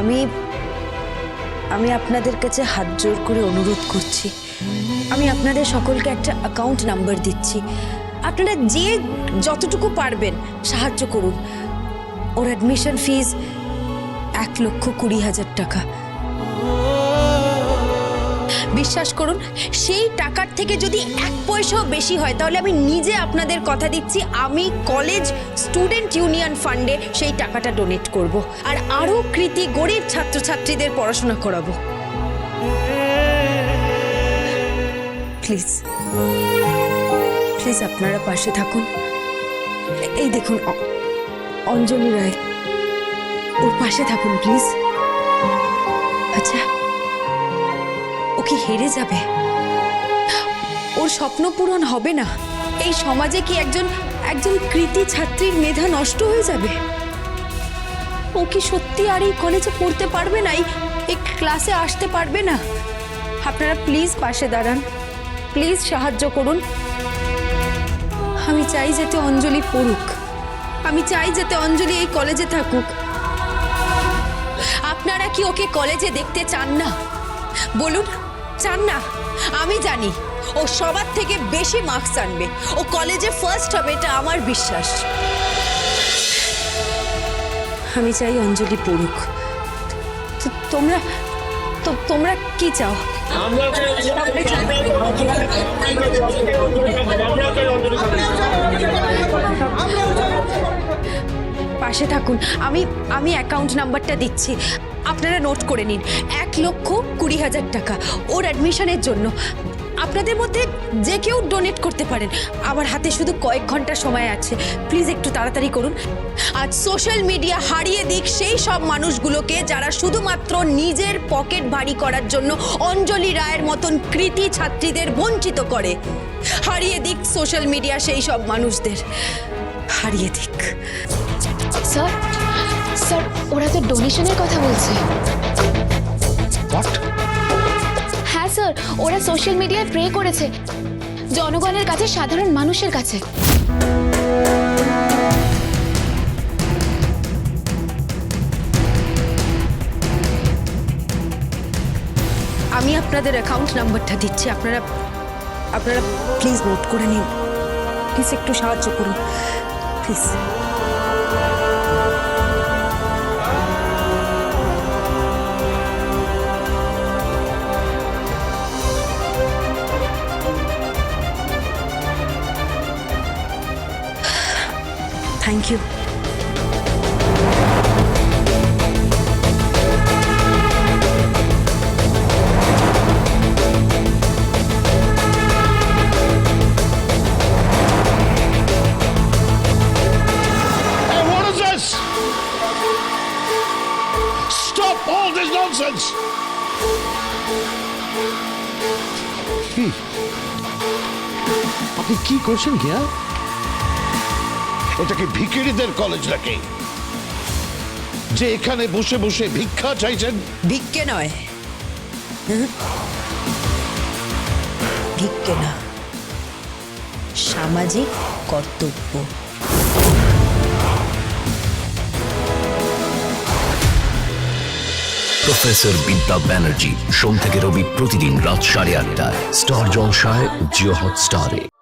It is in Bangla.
আমি আমি আপনাদের কাছে হাত জোর করে অনুরোধ করছি। আমি আপনাদের সকলকে একটা অ্যাকাউন্ট নাম্বার দিচ্ছি। আপনারা যে যতটুকু পারবেন সাহায্য করুন। ওর অ্যাডমিশন ফিজ এক লক্ষ কুড়ি হাজার টাকা। বিশ্বাস করুন, সেই টাকার থেকে যদি এক পয়সাও বেশি হয়, তাহলে আমি নিজে আপনাদের কথা দিচ্ছি, আমি কলেজ স্টুডেন্ট ইউনিয়ন ফান্ডে সেই টাকাটা ডোনেট করব। আর আরও কৃতি গরিব ছাত্রছাত্রীদের পড়াশোনা করাবো। প্লিজ প্লিজ আপনারা পাশে থাকুন। এই দেখুন অঞ্জলি রায়, ওর পাশে থাকুন প্লিজ আচ্ছা। কি হেরে যাবে? ওর স্বপ্ন পূরণ হবে না। এই সমাজে কি একজন একজন কৃতি ছাত্রীর মেধা নষ্ট হয়ে যাবে? ও কি সত্যি আর এই কলেজে পড়তে পারবে না, এই- ক্লাসে আসতে পারবে না? আপনারা প্লিজ পাশে দাঁড়ান। প্লিজ সাহায্য করুন। আমি চাই যাতে অঞ্জলি পড়ুক। আমি চাই যাতে অঞ্জলি এই কলেজে থাকুক। আপনারা কি ওকে কলেজে দেখতে চান না? বলুন চান না। আমি জানি ও সবার থেকে বেশি মার্কস আনবে। ও কলেজে ফার্স্ট হবে এটা আমার বিশ্বাস। আমি চাই অঞ্জলি পড়ুক। তোমরা তো তোমরা কি চাও? পাশে থাকুন। আমি আমি অ্যাকাউন্ট নাম্বারটা দিচ্ছি। আপনারা নোট করে নিন, এক লক্ষ কুড়ি হাজার টাকা ওর অ্যাডমিশনের জন্য। আপনাদের মধ্যে যে কেউ ডোনেট করতে পারেন, আমার হাতে শুধু কয়েক ঘণ্টা সময় আছে। প্লিজ একটু তাড়াতাড়ি করুন। আজ সোশ্যাল মিডিয়া হারিয়ে দিক সেই সব মানুষগুলোকে যারা শুধুমাত্র নিজের পকেট ভারী করার জন্য অঞ্জলি রায়ের মতন কৃতি ছাত্রীদের বঞ্চিত করে। হারিয়ে দিক সোশ্যাল মিডিয়া সেই সব মানুষদের। হারিয়ে দিক। স্যার স্যার ওরা তো ডোনেশনের কথা বলছে। হ্যাঁ স্যার ওরা সোশ্যাল মিডিয়ায় প্রে করেছে। জনগণের কাছে সাধারণ মানুষের কাছে। আমি আপনাদের অ্যাকাউন্ট নাম্বারটা দিচ্ছি আপনারা আপনারা প্লিজ নোট করে নিন। প্লিজ একটু সাহায্য করুন। Please Thank you Hey, what is this? Stop all this nonsense! কি আপনি কি করছেন কি হ্যাঁ? এটা কি ভিকিরিদের কলেজ নাকি? যে এখানে বসে বসে ভিক্ষা চাইছেন। ভিক্ষে নয়। ভিক্ষে না। সামাজিক কর্তব্য। প্রফেসর বিদ্যা ব্যানার্জি সোম থেকে রবি প্রতিদিন রাত সাড়ে আটটায়। স্টার জলসায় জিও হটস্টারে।